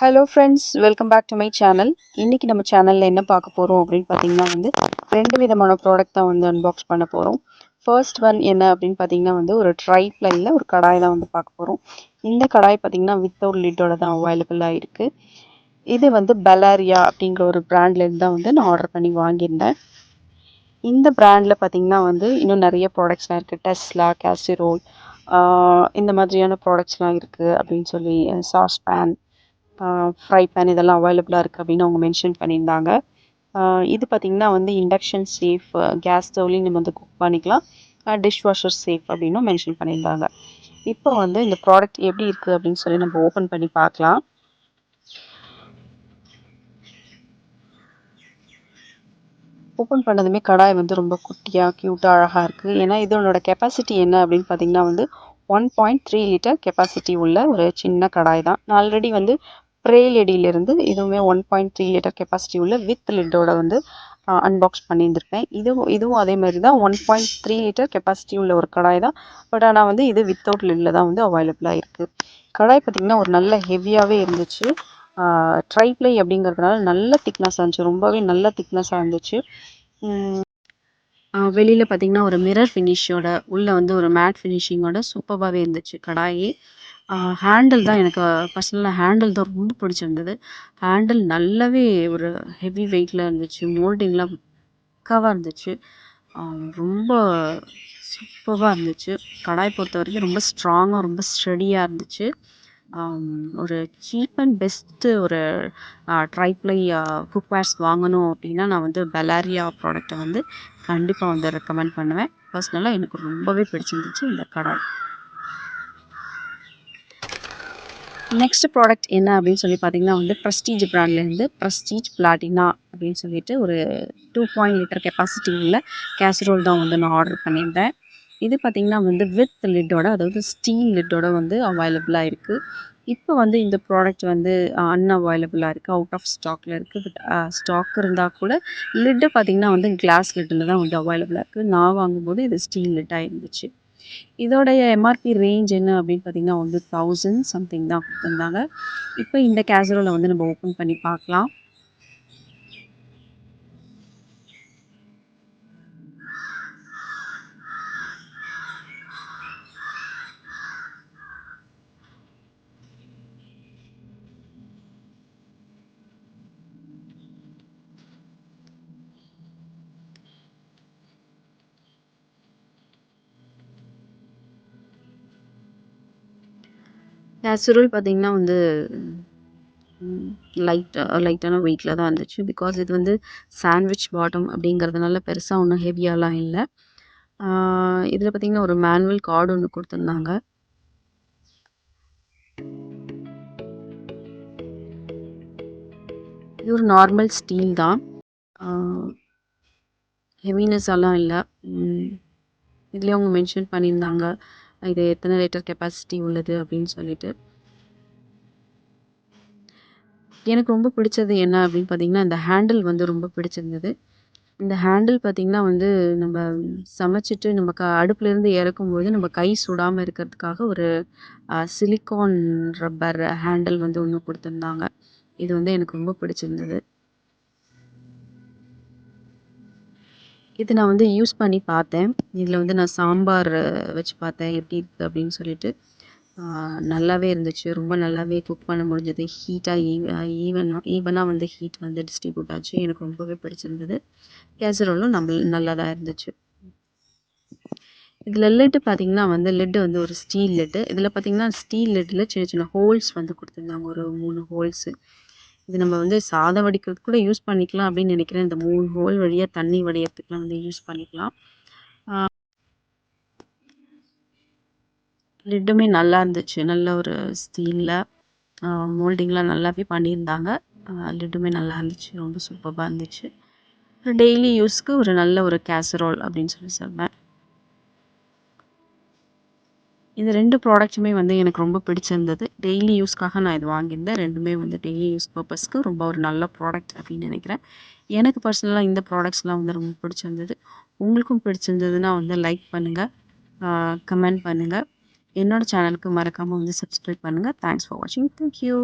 Hello friends welcome back to my channel இன்றைக்கி நம்ம சேனலில் என்ன பார்க்க போகிறோம் அப்படின்னு பார்த்தீங்கன்னா வந்து ரெண்டு விதமான ப்ராடக்ட் தான் வந்து அன்பாக்ஸ் பண்ண போகிறோம் ஃபர்ஸ்ட் ஒன் என்ன அப்படின்னு பார்த்தீங்கன்னா வந்து ஒரு ட்ரை ப்ளைனில் ஒரு கடாய் தான் வந்து பார்க்க போகிறோம் இந்த கடாய் பார்த்தீங்கன்னா வித்தவுட் லிட்டோட தான் அவைலபிளாக இருக்குது இது வந்து பெலாரியா அப்படிங்கிற ஒரு ப்ராண்ட்லேருந்து தான் வந்து நான் ஆர்டர் பண்ணி வாங்கியிருந்தேன். இந்த ப்ராண்டில் பார்த்தீங்கன்னா வந்து இன்னும் நிறைய ப்ராடக்ட்ஸ்லாம் இருக்குது டெஸ்லா கேசிரோல் இந்த மாதிரியான ப்ராடக்ட்ஸ்லாம் இருக்குது அப்படின்னு சொல்லி சாஸ் பேன் ஃப்ரை பேன் இதெல்லாம் அவைலபிளாக இருக்குது அப்படின்னு அவங்க மென்ஷன் பண்ணியிருந்தாங்க. இது பார்த்திங்கன்னா வந்து இண்டக்ஷன் சேஃப் கேஸ் ஸ்டவ்லையும் நம்ம வந்து குக் பண்ணிக்கலாம். டிஷ் வாஷர் சேஃப் அப்படின்னும் மென்ஷன் பண்ணியிருந்தாங்க. இப்போ வந்து இந்த ப்ராடக்ட் எப்படி இருக்குது அப்படின்னு சொல்லி நம்ம ஓப்பன் பண்ணி பார்க்கலாம். ஓப்பன் பண்ணதுமே கடாய் வந்து ரொம்ப குட்டியாக க்யூட்டாக அழகாக இருக்குது ஏன்னா இதனோட கெப்பாசிட்டி என்ன அப்படின்னு பார்த்தீங்கன்னா வந்து one point three litre capacity உள்ள ஒரு சின்ன கடாய் தான். நான் ஆல்ரெடி வந்து ப்ரேலடியிலேருந்து இதுவுமே one point three litre capacity உள்ள வித் லிட்டோட வந்து அன்பாக்ஸ் பண்ணியிருந்திருப்பேன் இதுவும் இதுவும் அதே மாதிரி தான் one point three litre capacity உள்ள ஒரு கடாய் தான். பட் ஆனால் வந்து இது வித்தவுட் லிட்டில் தான் வந்து அவைலபிளாக இருக்குது கடாய் பார்த்திங்கன்னா ஒரு நல்ல ஹெவியாகவே இருந்துச்சு. ட்ரைப்ளை அப்படிங்கிறதுனால நல்ல திக்னஸாக இருந்துச்சு. ரொம்பவே நல்ல திக்னஸாக இருந்துச்சு. வெளியில் பார்த்திங்கன்னா ஒரு மிரர் ஃபினிஷோட உள்ளே வந்து ஒரு மேட் ஃபினிஷிங்கோட சூப்பராகவே இருந்துச்சு கடாயி. ஹேண்டில் தான் எனக்கு பர்சனலாக ஹேண்டில் தான் ரொம்ப பிடிச்சிருந்தது. ஹேண்டில் நல்லாவே ஒரு ஹெவி வெயிட்டில் இருந்துச்சு மோல்டிங்லாம் பக்காவாக இருந்துச்சு. ரொம்ப சூப்பராக இருந்துச்சு. கடாய் பொறுத்த வரைக்கும் ரொம்ப ஸ்ட்ராங்காக ரொம்ப ஸ்டடியாக இருந்துச்சு. ஒரு சீப் அண்ட் பெஸ்ட்டு ஒரு ட்ரைப்ளை குக்வேர்ஸ் வாங்கணும் அப்படின்னா நான் வந்து பெலாரியா ப்ராடக்ட்டை வந்து கண்டிப்பாக வந்து ரெக்கமெண்ட் பண்ணுவேன். பர்சனலாக எனக்கு ரொம்பவே பிடிச்சிருந்துச்சு இந்த கடாய். நெக்ஸ்ட் ப்ராடக்ட் என்ன அப்படின்னு சொல்லி பார்த்தீங்கன்னா வந்து ப்ரெஸ்டீஜ் ப்ராண்ட்லேருந்து ப்ரெஸ்டீஜ் பிளாட்டினா அப்படின்னு சொல்லிட்டு ஒரு டூ பாயிண்ட் லிட்டர் கெப்பாசிட்டி உள்ள கேசரோல் தான் வந்து நான் ஆர்டர் பண்ணியிருந்தேன். இது பார்த்திங்கன்னா வந்து வித் லிட்டோட அதாவது ஸ்டீல் லிட்டோட வந்து அவைலபிளாக இருக்குது இப்போ வந்து இந்த ப்ராடக்ட் வந்து அன்அவைலபிளாக இருக்குது அவுட் ஆஃப் ஸ்டாக்கில் இருக்குது பட் ஸ்டாக் இருந்தால் கூட லிட்டு பார்த்திங்கன்னா வந்து கிளாஸ் லிட்டில் தான் வந்து அவைலபிளாக இருக்குது நான் வாங்கும்போது இது ஸ்டீல் லிட்டாக இருந்துச்சு. இதோடைய எம்ஆர்பி ரேஞ்ச் என்ன அப்படின்னு பார்த்தீங்கன்னா வந்து தௌசண்ட் சம்திங் தான். கொடுத்துருந்தாங்க இப்போ இந்த கேசரோலை வந்து நம்ம ஓப்பன் பண்ணி பார்க்கலாம். கேசரோல் பார்த்தீங்கன்னா வந்து லைட் லைட்டான வெயிட்டில் தான் இருந்துச்சு. பிகாஸ் இது வந்து சாண்ட்விச் பாட்டம் அப்படிங்கிறதுனால பெருசாக ஒன்றும் ஹெவியாலாம் இல்லை. இதில் பார்த்தீங்கன்னா ஒரு மேனுவல் கார்டு ஒன்று கொடுத்துருந்தாங்க. இது ஒரு நார்மல் ஸ்டீல் தான். ஹெவினஸ் எல்லாம் இல்லை. இதுலேயே அவங்க மென்ஷன் பண்ணியிருந்தாங்க. இது எத்தனை லிட்டர் கெப்பாசிட்டி உள்ளது அப்படின்னு சொல்லிட்டு. எனக்கு ரொம்ப பிடிச்சது என்ன அப்படின்னு பார்த்தீங்கன்னா இந்த ஹேண்டில் வந்து ரொம்ப பிடிச்சிருந்தது. இந்த ஹேண்டில் பார்த்திங்கன்னா வந்து நம்ம சமைச்சிட்டு நம்ம க அடுப்புலேருந்து இறக்கும்போது நம்ம கை சுடாமல் இருக்கிறதுக்காக ஒரு சிலிக்கான் ரப்பர் ஹேண்டில் வந்து ஒன்று கொடுத்துருந்தாங்க. இது வந்து எனக்கு ரொம்ப பிடிச்சிருந்தது. இது நான் வந்து யூஸ் பண்ணி பார்த்தேன். இதில் வந்து நான் சாம்பார் வச்சு பார்த்தேன். எப்படி இருக்குது அப்படின்னு சொல்லிட்டு. நல்லாவே இருந்துச்சு. ரொம்ப நல்லாவே குக் பண்ண முடிஞ்சது. ஹீட்டாக ஈவனாக ஈவனாக வந்து ஹீட் வந்து டிஸ்ட்ரிபியூட் ஆச்சு. எனக்கு ரொம்பவே பிடிச்சிருந்தது. கேசரோலும் நம்ம நல்லா தான் இருந்துச்சு. இதில் லெட்டு பார்த்தீங்கன்னா வந்து லெட்டு வந்து ஒரு ஸ்டீல் லெட்டு இதில் பார்த்திங்கன்னா ஸ்டீல் லெட்டில் சின்ன சின்ன ஹோல்ஸ் வந்து கொடுத்துருந்தாங்க. ஒரு மூணு ஹோல்ஸு இது நம்ம வந்து சாதம் வடிக்கிறதுக்கு கூட யூஸ் பண்ணிக்கலாம் அப்படின்னு நினைக்கிறேன். இந்த மூணு ஹோல் வழியாக தண்ணி வடிகிறதுக்குலாம் வந்து யூஸ் பண்ணிக்கலாம். லிட்டுமே நல்லா இருந்துச்சு. நல்ல ஒரு ஸ்டீலில் மோல்டிங்லாம் நல்லாவே பண்ணியிருந்தாங்க. லிட்டுமே நல்லா இருந்துச்சு. ரொம்ப சூப்பராக இருந்துச்சு. டெய்லி யூஸ்க்கு ஒரு நல்ல ஒரு கேசரோல் அப்படின்னு சொல்லி சொல்வேன். இந்த ரெண்டு ப்ராடக்ட்ஸுமே வந்து எனக்கு ரொம்ப பிடிச்சிருந்தது. டெய்லி யூஸ்க்காக நான் இது வாங்கியிருந்தேன். ரெண்டுமே வந்து டெய்லி யூஸ் பர்பஸ்க்கு ரொம்ப ஒரு நல்ல ப்ராடக்ட் அப்படின்னு நினைக்கிறேன். எனக்கு பர்சனலாக இந்த ப்ராடக்ட்ஸ்லாம் வந்து ரொம்ப பிடிச்சிருந்தது. உங்களுக்கும் பிடிச்சிருந்ததுன்னா வந்து லைக் பண்ணுங்கள் கமெண்ட் பண்ணுங்கள் என்னோடய சேனலுக்கு மறக்காமல் வந்து சப்ஸ்கிரைப் பண்ணுங்கள் தேங்க்ஸ் ஃபார் வாட்சிங் தேங்க்யூ